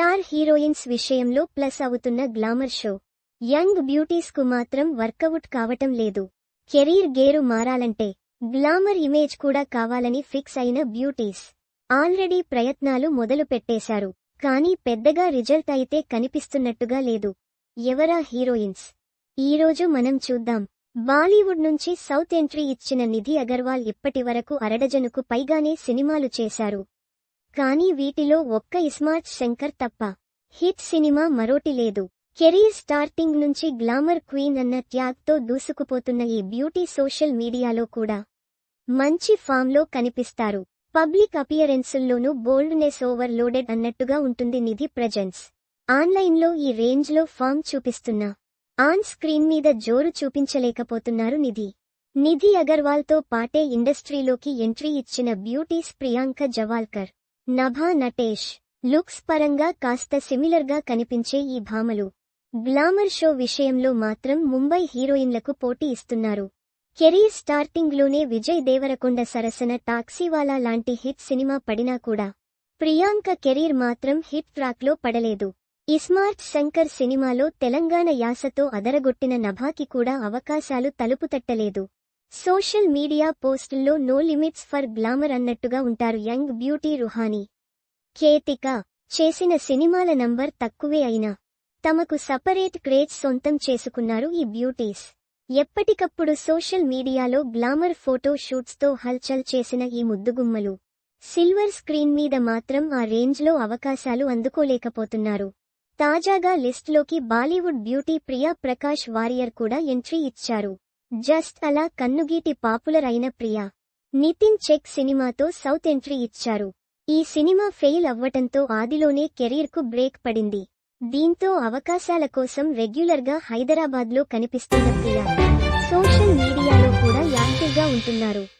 Star heroines విషయంలో plus అవుతున్న glamour show. Young బ్యూటీస్కు మాత్రం వర్కౌట్ కావటం లేదు. కెరీర్ గేరు మారాలంటే గ్లామర్ ఇమేజ్ కూడా కావాలని ఫిక్స్ అయిన బ్యూటీస్ ఆల్రెడీ ప్రయత్నాలు మొదలు పెట్టేశారు. కానీ పెద్దగా రిజల్ట్ అయితే కనిపిస్తున్నట్టుగా లేదు. ఎవరా హీరోయిన్స్? ఈరోజు మనం చూద్దాం. బాలీవుడ్ నుంచి సౌత్ ఎంట్రీ ఇచ్చిన నిధి అగర్వాల్ ఇప్పటివరకు అరడజనుకు పైగానే సినిమాలు చేశారు. కానీ వీటిలో ఒక్క ఇస్మార్ట్ శంకర్ తప్ప. హిట్ సినిమా మరోటి లేదు. కెరీర్ స్టార్టింగ్ నుంచి గ్లామర్ క్వీన్ అన్న ట్యాగ్తో దూసుకుపోతున్న ఈ బ్యూటీ సోషల్ మీడియాలో కూడా మంచి ఫామ్లో కనిపిస్తారు. పబ్లిక్ అపియరెన్సుల్లోనూ బోల్డ్నెస్ ఓవర్ లోడెడ్ అన్నట్టుగా ఉంటుంది నిధి ప్రజెన్స్. ఆన్లైన్లో ఈ రేంజ్లో ఫామ్ చూపిస్తున్నా. ఆన్ స్క్రీన్ మీద జోరు చూపించలేకపోతున్నారు నిధి. నిధి అగర్వాల్తో పాటే ఇండస్ట్రీలోకి ఎంట్రీ ఇచ్చిన బ్యూటీస్ ప్రియాంక జవాల్కర్. నభా నటేష్. లుక్స్ పరంగా కాస్త సిమిలర్గా కనిపించే ఈ భామలు. గ్లామర్ షో విషయంలో మాత్రం ముంబై హీరోయిన్లకు పోటీ ఇస్తున్నారు. కెరీర్ స్టార్టింగ్లోనే విజయ్ దేవరకొండ సరసన టాక్సీవాలా లాంటి హిట్ సినిమా పడినా కూడా ప్రియాంక కెరీర్ మాత్రం హిట్ ట్రాక్లో పడలేదు. ఇస్మార్ట్ శంకర్ సినిమాలో తెలంగాణ యాసతో అదరగొట్టిన నభాకి కూడా అవకాశాలు తలుపు తట్టలేదు సోషల్ మీడియా పోస్టుల్లో నో లిమిట్స్ ఫర్ గ్లామర్ అన్నట్టుగా ఉంటారు యంగ్ బ్యూటీ రుహానీ. కేతిక చేసిన సినిమాల నంబర్ తక్కువే అయినా తమకు సపరేట్ క్రేజ్ సొంతం చేసుకున్నారు ఈ బ్యూటీస్. ఎప్పటికప్పుడు సోషల్ మీడియాలో గ్లామర్ ఫోటో షూట్స్తో హల్చల్ చేసిన ఈ ముద్దుగుమ్మలు. సిల్వర్ స్క్రీన్ మీద మాత్రం ఆ రేంజ్లో అవకాశాలు అందుకోలేకపోతున్నారు. తాజాగా లిస్ట్లోకి బాలీవుడ్ బ్యూటీ ప్రియా ప్రకాష్ వారియర్ కూడా ఎంట్రీ ఇచ్చారు. జస్ట్ అలా కన్నుగీటి పాపులర్ అయిన ప్రియా. నితిన్ చెక్ సినిమాతో సౌత్ ఎంట్రీ ఇచ్చారు. ఈ సినిమా ఫెయిల్ అవ్వటంతో ఆదిలోనే కెరీర్కు బ్రేక్ పడింది. దీంతో అవకాశాల కోసం రెగ్యులర్గా హైదరాబాద్లో కనిపిస్తున్న ప్రియా. సోషల్ మీడియాలో కూడా యాక్టివ్గా ఉంటున్నారు.